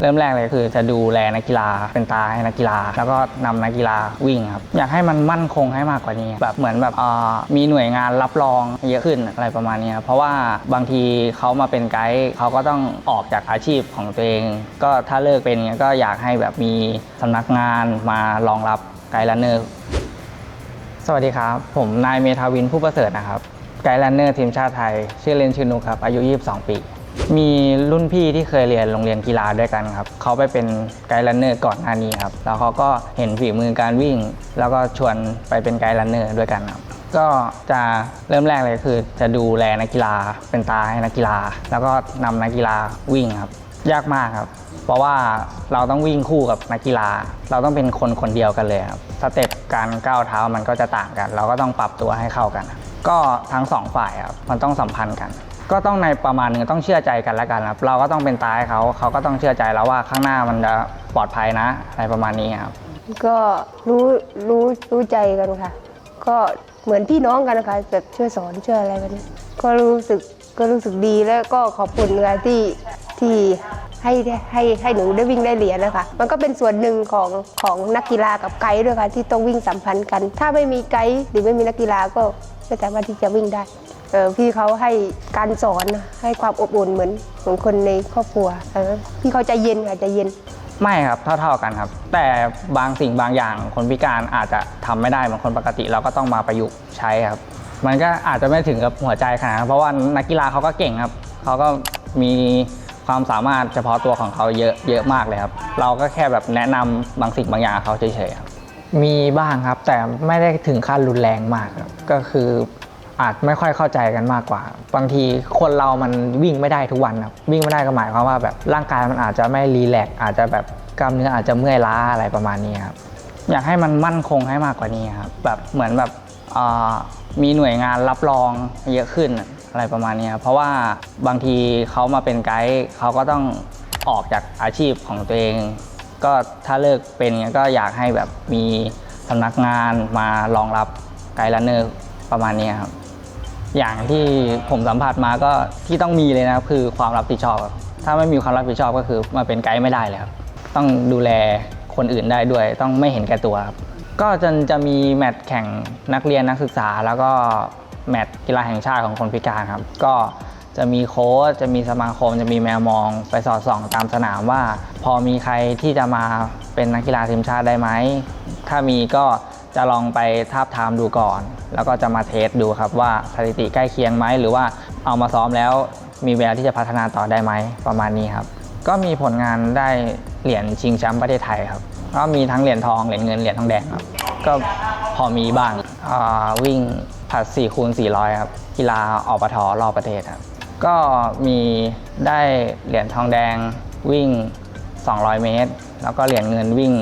เริ่มแรกเลยคือจะดูแลนักกีฬาเป็นตาให้นักกีฬา แล้วก็นำนักกีฬาวิ่งครับอยากให้มันมั่นคงให้มากกว่านี้ แบบเหมือนแบบมีหน่วยงานรับรองเยอะขึ้นอะไรประมาณนี้เพราะว่าบางทีเขามาเป็นไกด์เขาก็ต้องออกจากอาชีพของตัวเอง ก็ถ้าเลิกเป็นก็อยากให้แบบมีสำนักงานมารองรับไกด์ลันเนอร์สวัสดีครับ ผมนายเมธาวินผู้ประเสริฐนะครับ ไกด์ลันเนอร์ทีมชาติไทย ชื่อเล่นชื่อนุกครับ อายุ 22 ปี มีรุ่นพี่ที่เคยเรียนโรงเรียนกีฬาด้วยกันครับ เขาไปเป็นไกด์ลันเนอร์ก่อนหน้านี้ครับ แล้วเขาก็เห็นฝีมือการวิ่ง แล้วก็ชวนไปเป็นไกด์ลันเนอร์ด้วยกันครับ ก็จะเริ่มแรกเลยคือ จะดูแลนักกีฬาเป็นตาให้นักกีฬา แล้วก็นำนักกีฬาวิ่งครับ ยากมากครับ เพราะว่าเราต้องวิ่งคู่กับนักกีฬา เราต้องเป็นคนคนเดียวกันเลยครับ สเต็ปการก้าวเท้ามันก็จะต่างกัน เราก็ต้องปรับตัวให้เข้ากัน ก็ทั้งสองฝ่ายครับมันต้องสัมพันธ์กัน ก็ต้องในประมาณหนึงต้องเชื่อใจกันและกันครับเราก็ต้องเป็นตาให้เขาเขาก็ต้องเชื่อใจแล้วว่าข้างหน้ามันจะปลอดภัยนะอะไรประมาณนี้ครับ ก็รู้รู้รู้ใจกันค่ะ ก็เหมือนพี่น้องกันนะคะแบบช่วยสอนช่วยอะไรกันก็รู้สึกก็รู้สึกดีแล้วก็ขอบคุณค่ะที่ที่ ให้ให้ให้หนูได้วิ่งได้เหรียญนะคะ มันก็เป็นส่วนหนึ่งของของนักกีฬากับไกด์ด้วยค่ะที่ต้องวิ่งสัมพันธ์กัน ถ้าไม่มีไกด์หรือไม่มีนักกีฬาก็ไม่สามารถที่จะวิ่งได้พี่เขาให้การสอนให้ความอบอุ่นเหมือนเหมือนคนในครอบครัวพี่เขาใจเย็นค่ะใจเย็นไม่ครับเท่าๆกันครับ แต่บางสิ่งบางอย่างคนพิการอาจจะทำไม่ได้เหมือนคนปกติเราก็ต้องมาประยุกต์ใช้ครับ มันก็อาจจะไม่ถึงกับหัวใจขนาดเพราะว่านักกีฬาเขาก็เก่งครับเขาก็มี ความสามารถเฉพาะตัวของเขาเยอะเยอะมากเลยครับ เราก็แค่แบบแนะนำบางสิ่งบางอย่างเขาเฉยๆครับมีบ้างครับแต่ไม่ได้ถึงขั้นรุนแรงมากครับก็คืออาจไม่ค่อยเข้าใจกันมากกว่า บางทีคนเรามันวิ่งไม่ได้ทุกวันครับวิ่งไม่ได้ก็หมายความว่าแบบร่างกายมันอาจจะไม่รีแลกอาจจะแบบกล้ามเนื้ออาจจะเมื่อยล้าอะไรประมาณนี้ครับอยากให้มันมั่นคงให้มากกว่านี้ครับแบบเหมือนแบบมีหน่วยงานรับรองเยอะขึ้น อะไรประมาณนี้ครับเพราะว่าบางทีเขามาเป็นไกด์เขาก็ต้องออกจากอาชีพของตัวเอง ก็ถ้าเลิกเป็นก็อยากให้แบบมีสำนักงานมารองรับไกด์ลันเนอร์ประมาณนี้ครับอย่างที่ผมสัมผัสมาก็ที่ต้องมีเลยนะคือความรับผิดชอบครับถ้าไม่มีความรับผิดชอบก็คือมาเป็นไกด์ไม่ได้เลยครับต้องดูแลคนอื่นได้ด้วย ต้องไม่เห็นแก่ตัวครับก็จนจะมีแมตช์แข่งนักเรียนนักศึกษาแล้วก็ แมตช์กีฬาแห่งชาติของคนพิการครับ ก็จะมีโค้ชจะมีสมาคม จะมีแมวมองไปสอดส่องตามสนามว่า พอมีใครที่จะมาเป็นนักกีฬาทีมชาติได้ไหม ถ้ามีก็จะลองไปทาบทามดูก่อน แล้วก็จะมาเทสดูครับว่าสถิติใกล้เคียงไหมหรือว่าเอามาซ้อมแล้วมีแววที่จะพัฒนาต่อได้ไหมประมาณนี้ครับ ก็มีผลงานได้เหรียญชิงแชมป์ประเทศไทยครับก็มีทั้งเหรียญทองเหรียญเงินเหรียญทองแดงครับก็ พอมีบ้างวิ่งผัด4คูณ400 ครับ กีฬาอปทรอบประเทศครับ ก็มีได้เหรียญทองแดงวิ่ง 200 เมตร แล้วก็เหรียญเงินวิ่ง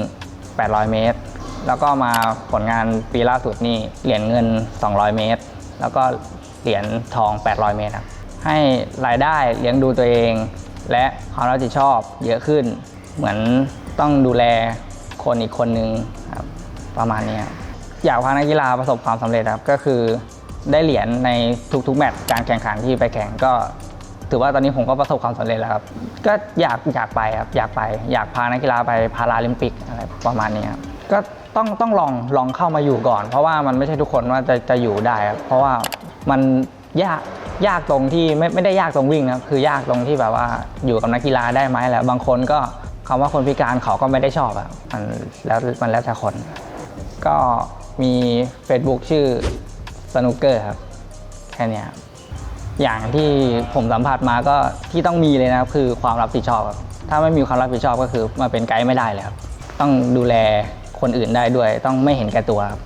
800 เมตร แล้วก็มาผลงานปีล่าสุดนี่เหรียญเงิน 200 เมตร แล้วก็เหรียญทอง 800 เมตรครับให้รายได้เลี้ยงดูตัวเอง และความรับผิดชอบเยอะขึ้น เหมือนต้องดูแลคนอีกคนนึงครับประมาณนี้ครับ อยากพานักกีฬาประสบความสำเร็จครับก็คือได้เหรียญในทุกๆ แมตช์การแข่งขันที่ไปแข่งก็ ถือว่าตอนนี้ผมก็ประสบความสำเร็จแล้วครับ ก็อยากอยากไปครับอยากไป อยากพานักกีฬาไปพาราลิมปิกอะไรประมาณนี้ครับก็ต้องต้องลองลองเข้ามาอยู่ก่อน เพราะว่ามันไม่ใช่ทุกคนว่าจะจะอยู่ได้ครับเพราะว่ามันยากยากตรงที่ไม่ไม่ได้ยากตรงวิ่งนะครับคือยากตรงที่แบบว่าอยู่กับนักกีฬาได้ไหมแหละบางคนก็คำว่าคนพิการเขาก็ไม่ได้ชอบอะมันแล้วมันแล้วแต่คน ก็ มี Facebook ชื่อสนุกเกอร์ครับ แค่นี้ครับ อย่างที่ผมสัมผัสมาก็ที่ต้องมีเลยนะครับ คือความรับผิดชอบครับ ถ้าไม่มีความรับผิดชอบก็คือมาเป็นไกด์ไม่ได้เลยครับ ต้องดูแลคนอื่นได้ด้วย ต้องไม่เห็นแก่ตัวครับ